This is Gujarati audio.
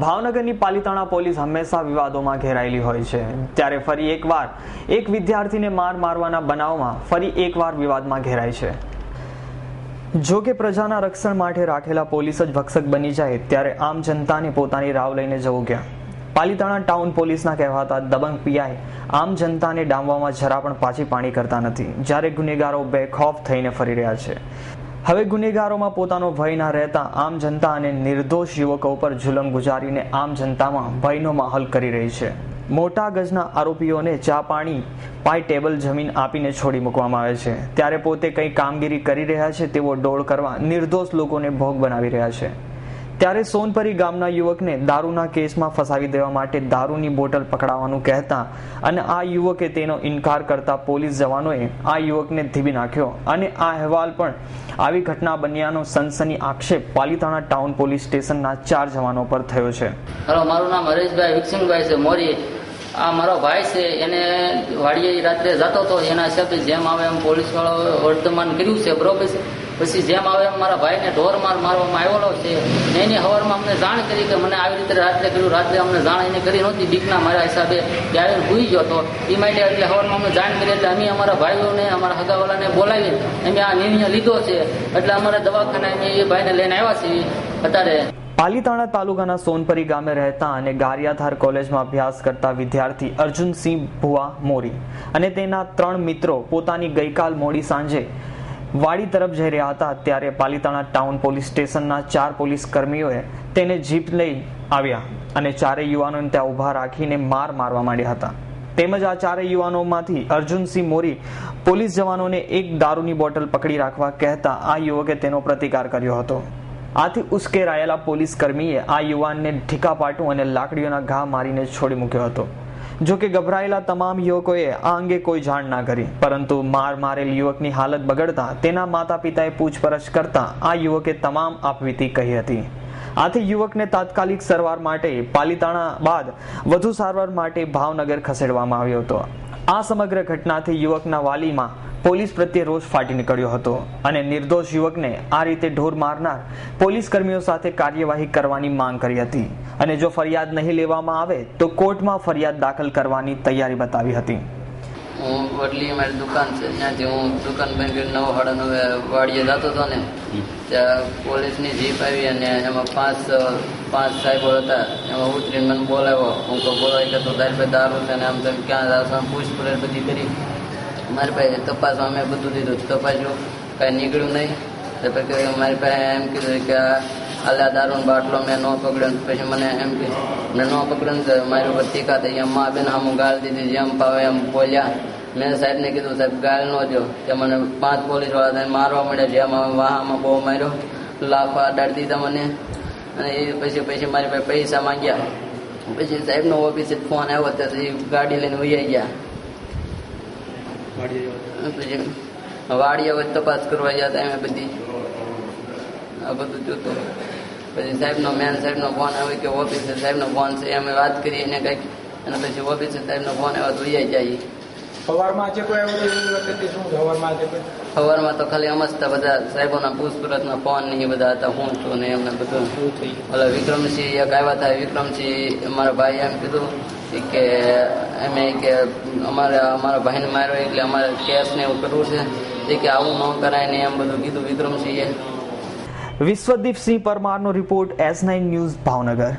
ભાવનગરની પાલિતાણા પોલીસ હંમેશા વિવાદોમાં ઘેરાયેલી હોય છે. ત્યારે ફરી એકવાર એક વિદ્યાર્થીને માર મારવાના બનાવમાં ફરી એકવાર વિવાદમાં ઘેરાય છે. જો કે પ્રજાના રક્ષણ માટે રાખેલા પોલીસ જ ભક્ષક બની જાય ત્યારે આમ જનતાને પોતાની રાવ લઈને જવું ગયા પાલિતાણા ટાઉન પોલીસના કહેવાતા દબંગ પીઆઈ આમ જનતાને ડામવામાં જરા પણ પાછી પાણી કરતા નથી. જ્યારે ગુનેગારો બેખોફ થઈને ફરી રહ્યા છે. હવે ગુનેગારોમાં પોતાનો ભય ના રહેતા આમ જનતા અને નિર્દોષ યુવકો ઉપર જુલમ ગુજારીને આમ જનતામાં ભયનો માહોલ કરી રહી છે. મોટા ગજના આરોપીઓને ચા પાણી, પાય ટેબલ, જમીન આપીને છોડી મૂકવામાં આવે છે. ત્યારે પોતે કંઈ કામગીરી કરી રહ્યા છે તેવો ડોળ કરવા નિર્દોષ લોકોને ભોગ બનાવી રહ્યા છે. ત્યારે સોનપરી ગામના યુવકને દારૂના કેસમાં ફસાવી દેવા માટે દારૂની બોટલ પકડાવવાનું કહેતા અને આ યુવકે તેનો ઇનકાર કરતા પોલીસ જવાનોએ આ યુવકને ધીબી નાખ્યો. અને આ અહેવાલ પણ આવી ઘટના બન્યાનો સનસની આક્ષેપ પાલિતાણા ટાઉન પોલીસ સ્ટેશનના ચાર જવાનો પર થયો છે. મારું નામ હરેશભાઈ વિકસિંગભાઈ છે, મોરી. આ મારો ભાઈ છે, એને વાડીએ રાત્રે જતો હતો એના હિસાબે જેમ આવે એમ પોલીસ વાળો વર્તમાન કર્યું છે, બરોબર છે? પછી જેમ આવે એમ મારા ભાઈને ઢોર માર મારવામાં આવેલો છે. એની હવારમાં અમને જાણ કરી કે મને આવી રીતે રાત્રે કર્યું, રાત્રે અમને જાણ એને કરી નહોતી. બીકના મારા હિસાબે ત્યારે ભૂઈ ગયો હતો એ માટે એટલે હવારમાં અમને જાણ કરી એટલે અમે અમારા ભાઈઓને, અમારા હગાવાલાને બોલાવી અમે આ નિર્ણય લીધો છે. એટલે અમારા દવાખાને અમે એ ભાઈને લઈને આવ્યા છીએ અત્યારે. પાલીતાણા તાલુકાના સોનપરી ગામે રહેતા અને ગારિયાધાર કોલેજમાં અભ્યાસ કરતા વિદ્યાર્થી અર્જુનસિંહ ભુવા મોરી અને તેના ત્રણ મિત્રો પોતાની ગઈકાલ મોડી સાંજે વાડી તરફ જઈ રહ્યા હતા. ત્યારે પાલીતાણા ટાઉન પોલીસ સ્ટેશનના ચાર પોલીસ કર્મીઓએ તેને જીપ લઈ આવ્યા અને ચારેય યુવાનોને ત્યાં ઊભા રાખીને માર મારવા માંડ્યા હતા. તેમજ આ ચારેય યુવાનોમાંથી અર્જુનસિંહ મોરી પોલીસ જવાનોને એક દારૂની બોટલ પકડી રાખવા કહેતા આ યુવકે તેનો પ્રતિકાર કર્યો હતો. આથી ઉશ્કેરાયેલા પોલીસ કર્મીએ આ યુવાનને ઠીકાપાટું અને લાકડીઓના ઘા મારીને છોડી મૂક્યો હતો. જો કે ગભરાયેલા તમામ યુવકોએ આ અંગે કોઈ જાણ ના કરી, પરંતુ માર મારેલ યુવકની હાલત બગડતા તેના માતા પિતાએ પૂછપરછ કરતા આ યુવકે તમામ આપવીતી કહી હતી. આથી યુવકને તાત્કાલિક સારવાર માટે પાલિતાણા બાદ વધુ સારવાર માટે ભાવનગર ખસેડવામાં આવ્યો હતો. આ સમગ્ર ઘટનાથી યુવકના વાલીમાં પોલીસ પ્રત્યે રોષ ફાટી નીકળ્યો હતો અને નિર્દોષ યુવકને આ રીતે ઢોર મારનાર પોલીસ કર્મીઓ સાથે કાર્યવાહી કરવાની માંગ કરી હતી. અને જો ફરિયાદ નહીં લેવામાં આવે તો કોર્ટમાં ફરિયાદ દાખલ કરવાની તૈયારી બતાવી હતી. હું વડલી મારી દુકાન છે. ત્યાંથી હું દુકાન બંધ કરી નવ સાડા નવે વાડીએ જતો હતો ને ત્યાં પોલીસની જીપ આવી અને એમાં પાંચ પાંચ સાહેબો હતા. એમાં ઉતરીને મને બોલાવ્યો. હું તો બોલાવી કે તો તારી પાસે દારૂ છે ને આમ તેમ ક્યાં દારૂ પૂછપરછ બધી કરી. મારી પાસે તપાસમાં અમે બધું દીધું તપાસ્યું કાંઈ નીકળ્યું નહીં. તો પછી મારી પાસે એમ કીધું કે આલા દારૂનો બાટલો મેં ન પકડ્યો પછી મને એમ કે મેં ન પકડ્યો મારી ઉપર ટીકા થઈ એમ મા બેન આમ ગાળ દીધી જેમ પાવે એમ બોલ્યા. મેં સાહેબને કીધું સાહેબ ગાળ ન જો તે મને પાંચ પોલીસવાળા થઈને મારવા મળ્યા જેમ હવે વાહામાં બહુ માર્યો. લાફા અડાડી દીધા મને. અને એ પછી પછી મારી પાસે પૈસા માંગ્યા. પછી સાહેબનો ઓફિસે ફોન આવ્યો ત્યાંથી ગાડી લઈને ઉઈ ગયા. પછી વાડીએ તપાસ કરવા ગયા હતા એમ બધી. આ બધું જોતું. પછી સાહેબનો મેન સાહેબનો ફોન આવ્યો કે ઓફિસે સાહેબનો ફોન છે અમે વાત કરીએ એને કંઈક અને પછી ઓફિસે સાહેબનો ફોન આવ્યો તો ઉઈ જાય સવારમાં આજે કોઈ આવ્યું વખતે શું સવારમાં આજે સવારમાં તો ખાલી અમસ્તા બધા સાહેબોના પૂછપરછના ફોન ને એ બધા હતા હું છું ને એમને બધું. શું વિક્રમસિંહ એક આવ્યા હતા વિક્રમસિંહ અમારા ભાઈ એમ કીધું કે એમે કે અમારે અમારા ભાઈને માર્યો એટલે અમારે કેસ ને એવું કરવું છે. કે આવું ન કરાય ને એમ બધું કીધું વિક્રમસિંહે. Vishwadeepsinh પરમારનો report S nine news Bhavnagar.